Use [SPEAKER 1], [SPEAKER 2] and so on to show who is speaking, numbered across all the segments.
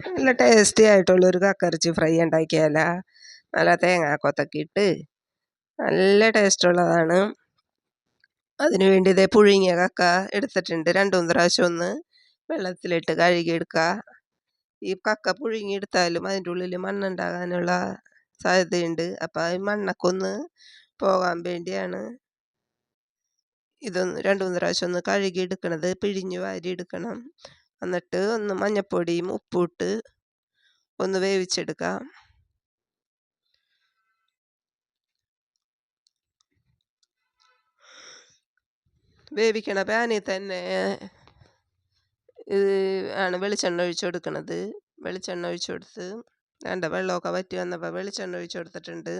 [SPEAKER 1] നല്ല ടേസ്റ്റി ആയിട്ടുള്ളൊരു കക്കറിച്ചി ഫ്രൈ ഉണ്ടാക്കിയാല. നല്ല തേങ്ങാക്കൊത്തൊക്കെ ഇട്ട് നല്ല ടേസ്റ്റുള്ളതാണ് അതിനു വേണ്ടി ഇതേ പുഴുങ്ങിയ കക്ക എടുത്തിട്ടുണ്ട്. രണ്ടു മൂന്ന് പ്രാവശ്യം ഒന്ന് വെള്ളത്തിലിട്ട് കഴുകിയെടുക്കുക ഈ കക്ക പുഴുങ്ങിയെടുത്താലും അതിന്റെ ഉള്ളിൽ മണ്ണുണ്ടാകാനുള്ള സാധ്യതയുണ്ട്. അപ്പോൾ ഈ മണ്ണൊക്കെ പോകാൻ വേണ്ടിയാണ് ഇതൊന്ന് രണ്ട് മൂന്ന് പ്രാവശ്യം ഒന്ന് കഴുകിയെടുക്കണത്. പിഴിഞ്ഞ് വാരി എടുക്കണം എന്നിട്ട് ഒന്ന് മഞ്ഞപ്പൊടിയും ഉപ്പും ഒന്ന് വേവിച്ചെടുക്കാം. വേവിക്കണ പാനിൽ തന്നെ ഇത് ആണ് വെളിച്ചെണ്ണ ഒഴിച്ചു കൊടുക്കണത്. വെളിച്ചെണ്ണ ഒഴിച്ചു കൊടുത്ത് വേണ്ട വെള്ളമൊക്കെ വറ്റി വന്നപ്പോൾ വെളിച്ചെണ്ണ ഒഴിച്ചു കൊടുത്തിട്ടുണ്ട്.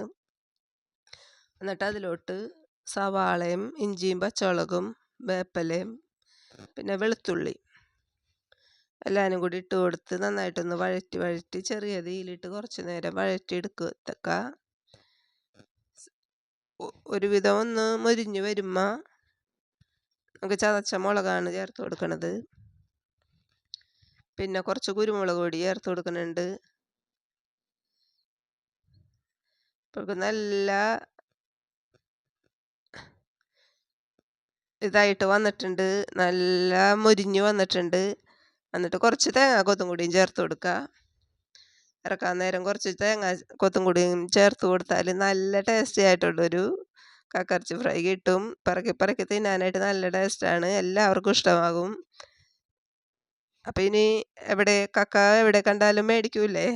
[SPEAKER 1] എന്നിട്ട് അതിലോട്ട് സവാളയും ഇഞ്ചിയും പച്ചമുളകും വേപ്പലയും പിന്നെ വെളുത്തുള്ളി എല്ലാവരും കൂടി ഇട്ട് കൊടുത്ത് നന്നായിട്ടൊന്ന് വഴറ്റി വഴറ്റി ചെറിയ തീയിലിട്ട് കുറച്ച് നേരം വഴറ്റി എടുക്കുക ഒരുവിധം ഒന്ന് മൊരിഞ്ഞു വരുമ്പോൾ നമുക്ക് ചതച്ച മുളകാണ് ചേർത്ത് കൊടുക്കണത്. പിന്നെ കുറച്ച് കുരുമുളക് പൊടി ചേർത്ത് കൊടുക്കുന്നുണ്ട്. നല്ല ഇതായിട്ട് വന്നിട്ടുണ്ട്. നല്ല മുരിഞ്ഞ് വന്നിട്ടുണ്ട്. എന്നിട്ട് കുറച്ച് തേങ്ങ കൊത്തും കൂടിയും ചേർത്ത് കൊടുക്കുക. ഇറക്കാൻ നേരം കുറച്ച് തേങ്ങ കൊത്തും കൂടിയും ചേർത്ത് കൊടുത്താൽ നല്ല ടേസ്റ്റി ആയിട്ടുള്ളൊരു കക്കറച്ചി ഫ്രൈ കിട്ടും. പറക്കി പറക്കി തിന്നാനായിട്ട് നല്ല ടേസ്റ്റാണ് എല്ലാവർക്കും ഇഷ്ടമാകും. അപ്പം ഇനി എവിടെ കക്ക എവിടെ കണ്ടാലും മേടിക്കൂലേ